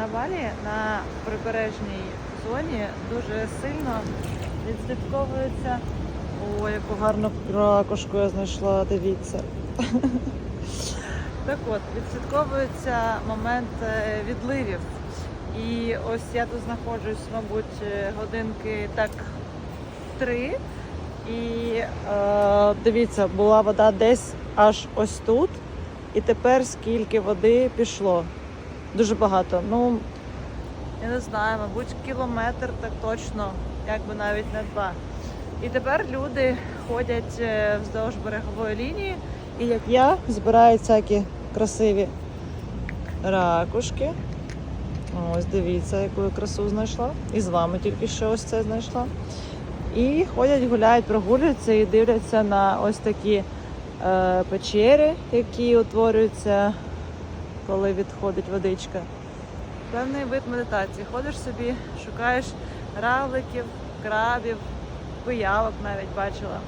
на Балі на прибережній зоні дуже сильно відслідковується. О, яку гарну ракушку я знайшла, дивіться. Так от, відслідковується момент е, відливів. І ось я тут знаходжусь, мабуть, е, годинки так три. І е, дивіться, була вода десь аж ось тут. І тепер скільки води пішло. Дуже багато. Ну, я не знаю, мабуть, кілометр так точно, як би навіть не два. І тепер люди ходять е, вздовж берегової лінії, і як я збирають всякі красиві ракушки. Ось дивіться, яку я красу знайшла. І з вами тільки що ось це знайшла. І ходять, гуляють, прогулюються і дивляться на ось такі е, печери, які утворюються, коли відходить водичка. Певний вид медитації. Ходиш собі, шукаєш равликів, крабів, пиявок навіть бачила.